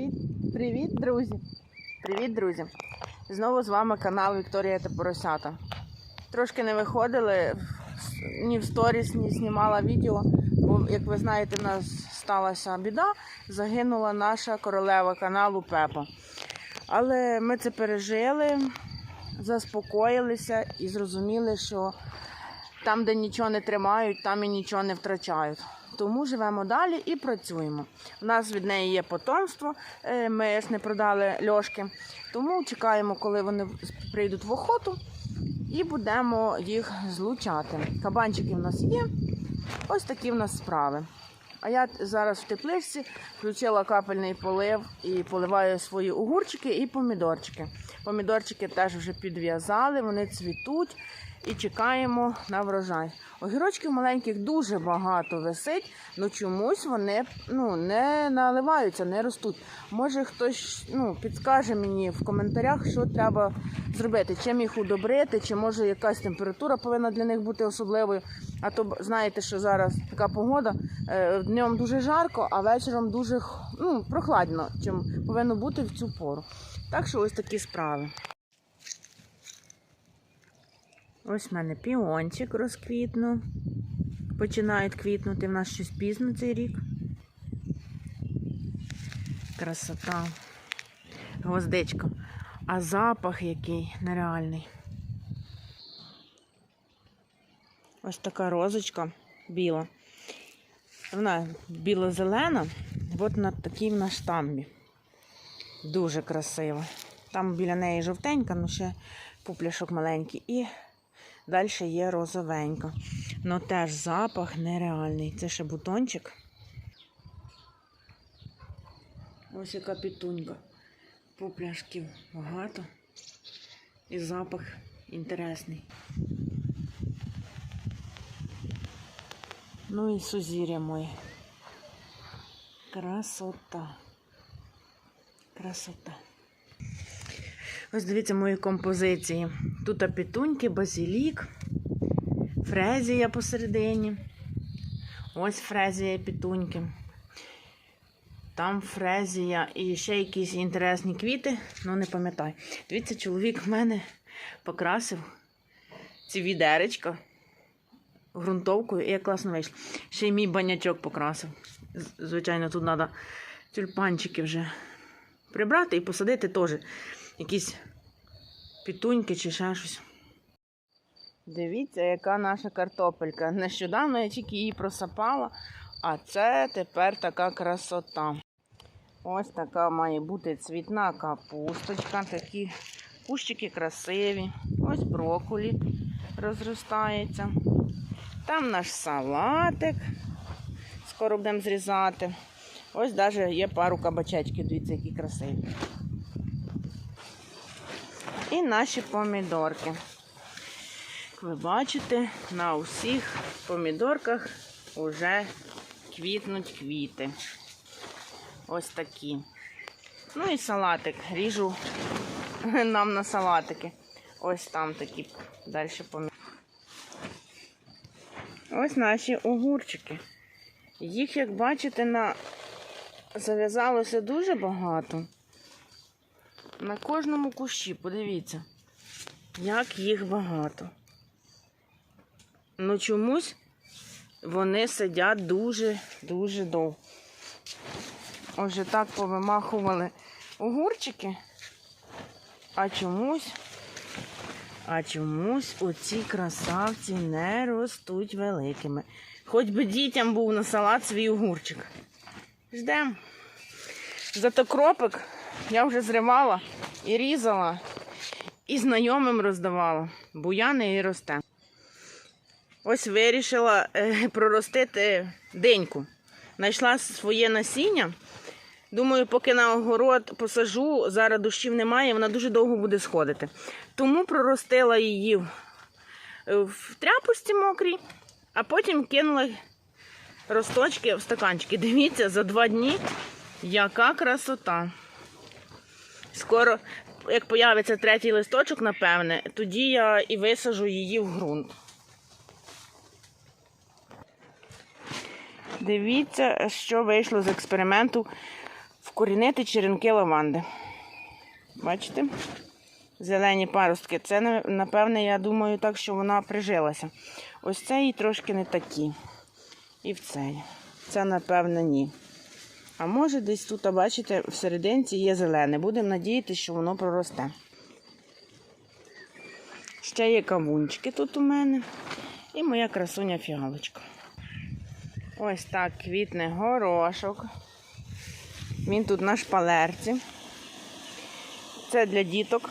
Привіт, привіт, друзі! Привіт, друзі! Знову з вами канал Вікторія та Поросята. Трошки не виходили ні в сторіс, ні знімала відео, бо, як ви знаєте, в нас сталася біда, загинула наша королева каналу Пепа. Але ми це пережили, заспокоїлися і зрозуміли, що там, де нічого не тримають, там і нічого не втрачають. Тому живемо далі і працюємо. У нас від неї є потомство. е, Ми ж не продали льошки. Тому чекаємо, коли вони прийдуть в охоту, і будемо їх злучати. Кабанчики в нас є. Ось такі в нас справи. А я зараз в тепличці включила капельний полив і поливаю свої огурчики і помідорчики. Помідорчики теж вже підв'язали, вони цвітуть і чекаємо на врожай. Огірочків маленьких дуже багато висить, але чомусь вони ну, не наливаються, не ростуть. Може хтось ну, підскаже мені в коментарях, що треба зробити, чим їх удобрити, чи може якась температура повинна для них бути особливою. А то знаєте, що зараз така погода, е, днем дуже жарко, а вечором дуже ну, прохладно, чим повинно бути в цю пору. Так що ось такі справи. Ось в мене піончик розквітнув. Починають квітнути в нас щось пізно цей рік. Красота. Гвоздичка. А запах який нереальний. Ось така розочка біла. Вона біло-зелена. От на такій на штамбі. Дуже красиво. Там біля неї жовтенька, ну ще пупляшок маленький. І далі є розовенька. Ну теж запах нереальний. Це ще бутончик. Ось яка пітунька. Пупляшків багато. І запах інтересний. Ну і сузір'я моє. Красота. Красота. Ось дивіться мої композиції. Тут апітуньки, базилік, фрезія посередині. Ось фрезія і пітуньки. Там фрезія і ще якісь інтересні квіти, ну не пам'ятаю. Дивіться, чоловік в мене покрасив ці відеречка ґрунтовкою, і як класно вийшло. Ще й мій банячок покрасив. Звичайно, тут треба тюльпанчики вже прибрати і посадити теж якісь пітуньки чи ще щось. Дивіться, яка наша картопелька. Нещодавно я тільки її просапала, а це тепер така красота. Ось така має бути цвітна капусточка, такі кущики красиві. Ось брокколі розростається. Там наш салатик. Скоро будемо зрізати. Ось навіть є пару кабачечків, дивіться, які красиві. І наші помідорки. Як ви бачите, на усіх помідорках вже квітнуть квіти. Ось такі. Ну і салатик. Ріжу нам на салатики. Ось там такі далі помідорки. Ось наші огурчики. Їх, як бачите, на... зав'язалося дуже багато. На кожному кущі, подивіться, як їх багато. Ну чомусь вони сидять дуже-дуже довго. Отже, так повимахували огурчики, а чомусь, а чомусь оці красавці не ростуть великими. Хоч би дітям був на салат свій огурчик. Ждем. Зато кропик я вже зривала і різала, і знайомим роздавала. Буяни і росте. Ось вирішила е, проростити деньку. Знайшла своє насіння. Думаю, поки на огород посажу, зараз дощів немає, вона дуже довго буде сходити. Тому проростила її в, в тряпості мокрій, а потім кинула росточки в стаканчики. Дивіться, за два дні яка красота. Скоро, як появиться третій листочок, напевне, тоді я і висажу її в ґрунт. Дивіться, що вийшло з експерименту вкорінити черенки лаванди. Бачите? Зелені паростки. Це, напевне, я думаю, так, що вона прижилася. Ось цей трошки не такі. І в цей. Це, напевне, ні. А може десь тут, бачите, в серединці є зелене. Будемо надіятися, що воно проросте. Ще є кавунчики тут у мене. І моя красуня фіалочка. Ось так квітне горошок. Він тут на шпалерці. Це для діток.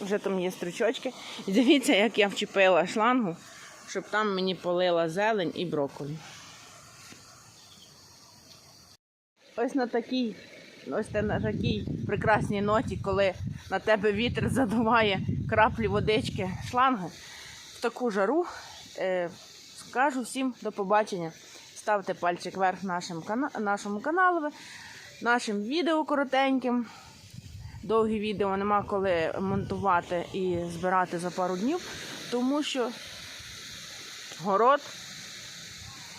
Вже там є стручочки. І дивіться, як я вчепила шлангу, щоб там мені полила зелень і брокколі. Ось на такій, ось на такій прекрасній ноті, коли на тебе вітер задуває краплі водички шланги в таку жару. Е, скажу всім до побачення. Ставте пальчик вверх нашим нашому каналу, нашим відео коротеньким. Довгі відео нема коли монтувати і збирати за пару днів, тому що город,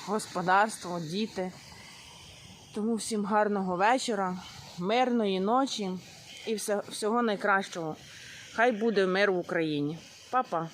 господарство, діти. Тому всім гарного вечора, мирної ночі і всього найкращого. Хай буде мир в Україні. Па-па!